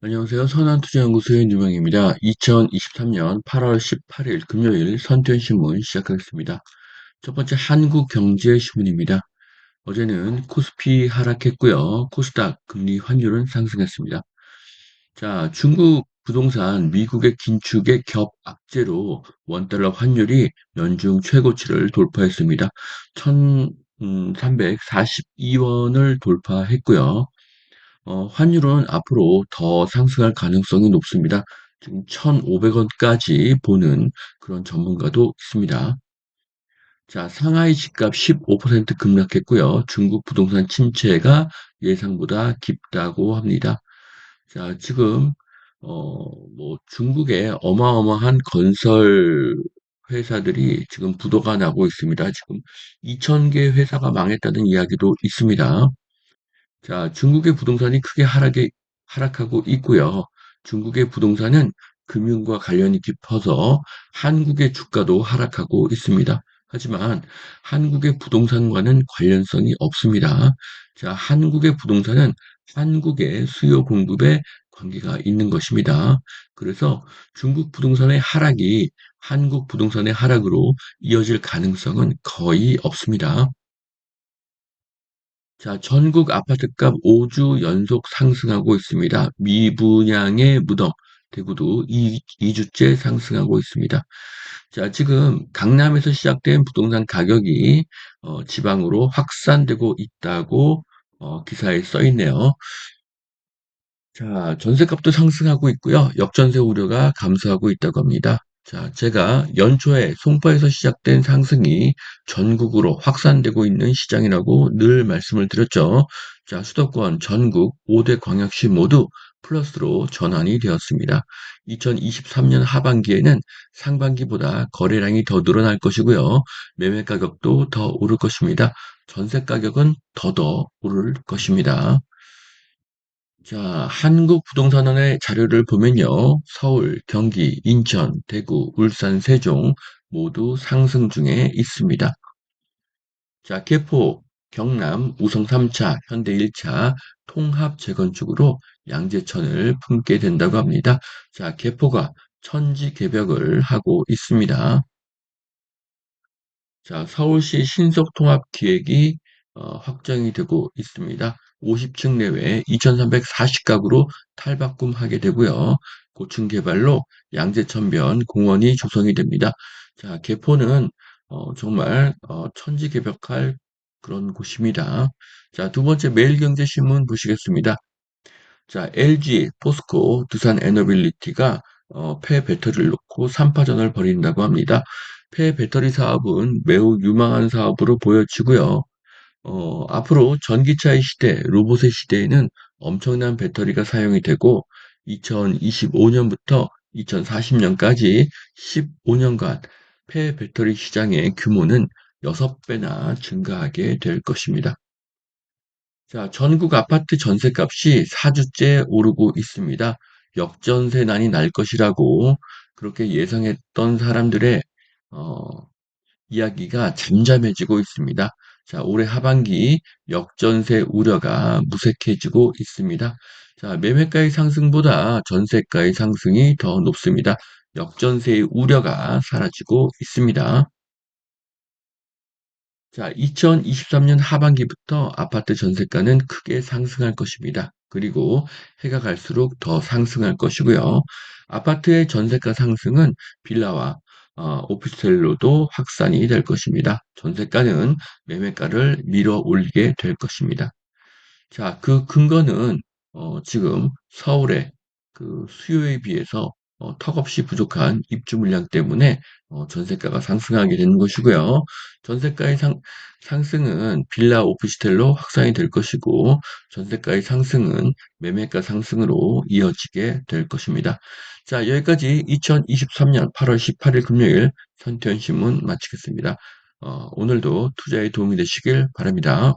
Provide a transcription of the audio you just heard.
안녕하세요. 선한투자연구소의 유명입니다. 2023년 8월 18일 금요일 선투연신문 시작하겠습니다. 첫 번째 한국경제신문입니다. 어제는 코스피 하락했고요. 코스닥 금리 환율은 상승했습니다. 자, 중국 부동산 미국의 긴축의 겹 악재로 원달러 환율이 연중 최고치를 돌파했습니다. 1342원을 돌파했고요. 어, 환율은 앞으로 더 상승할 가능성이 높습니다. 지금 1,500원까지 보는 그런 전문가도 있습니다. 자, 상하이 집값 15% 급락했고요. 중국 부동산 침체가 예상보다 깊다고 합니다. 자, 지금 어, 뭐 중국의 어마어마한 건설 회사들이 지금 부도가 나고 있습니다. 지금 2,000개 회사가 망했다는 이야기도 있습니다. 자, 중국의 부동산이 크게 하락에, 하락하고 있고요. 중국의 부동산은 금융과 관련이 깊어서 한국의 주가도 하락하고 있습니다. 하지만 한국의 부동산과는 관련성이 없습니다. 자, 한국의 부동산은 한국의 수요 공급에 관계가 있는 것입니다. 그래서 중국 부동산의 하락이 한국 부동산의 하락으로 이어질 가능성은 거의 없습니다. 자, 전국 아파트값 5주 연속 상승하고 있습니다. 미분양의 무덤, 대구도 2, 주째 상승하고 있습니다. 자, 지금 강남에서 시작된 부동산 가격이 어, 지방으로 확산되고 있다고 어, 기사에 써 있네요. 자, 전셋값도 상승하고 있고요. 역전세 우려가 감소하고 있다고 합니다. 자, 제가 연초에 송파에서 시작된 상승이 전국으로 확산되고 있는 시장이라고 늘 말씀을 드렸죠. 자, 수도권 전국 5대 광역시 모두 플러스로 전환이 되었습니다. 2023년 하반기에는 상반기보다 거래량이 더 늘어날 것이고요. 매매 가격도 더 오를 것입니다. 전세 가격은 더더 오를 것입니다. 자, 한국 부동산원의 자료를 보면요. 서울, 경기, 인천, 대구, 울산, 세종 모두 상승 중에 있습니다. 자, 개포, 경남, 우성 3차, 현대 1차 통합 재건축으로 양재천을 품게 된다고 합니다. 자, 개포가 천지 개벽을 하고 있습니다. 자, 서울시 신속통합 기획이 어, 확정이 되고 있습니다. 50층 내외 2,340가구로 탈바꿈하게 되고요. 고층 개발로 양재천변 공원이 조성이 됩니다. 자, 개포는 어, 정말 어, 천지 개벽할 그런 곳입니다. 자, 두 번째 매일경제신문 보시겠습니다. 자, LG, 포스코, 두산 에너빌리티가 어, 폐 배터리를 놓고 3파전을 벌인다고 합니다. 폐 배터리 사업은 매우 유망한 사업으로 보여지고요. 어, 앞으로 전기차의 시대, 로봇의 시대에는 엄청난 배터리가 사용이 되고 2025년부터 2040년까지 15년간 폐 배터리 시장의 규모는 6배나 증가하게 될 것입니다. 자, 전국 아파트 전세값이 4주째 오르고 있습니다. 역전세난이 날 것이라고 그렇게 예상했던 사람들의 어, 이야기가 잠잠해지고 있습니다. 자, 올해 하반기 역전세 우려가 무색해지고 있습니다. 자, 매매가의 상승보다 전세가의 상승이 더 높습니다. 역전세의 우려가 사라지고 있습니다. 자, 2023년 하반기부터 아파트 전세가는 크게 상승할 것입니다. 그리고 해가 갈수록 더 상승할 것이고요. 아파트의 전세가 상승은 빌라와 어, 오피스텔로도 확산이 될 것입니다. 전세가는 매매가를 밀어 올리게 될 것입니다. 자, 그 근거는 어, 지금 서울의 그 수요에 비해서 어, 턱없이 부족한 입주 물량 때문에 어, 전세가가 상승하게 되는 것이고요. 전세가의 상, 상승은 빌라 오피스텔로 확산이 될 것이고 전세가의 상승은 매매가 상승으로 이어지게 될 것입니다. 자, 여기까지 2023년 8월 18일 금요일 선태현 신문 마치겠습니다. 어, 오늘도 투자에 도움이 되시길 바랍니다.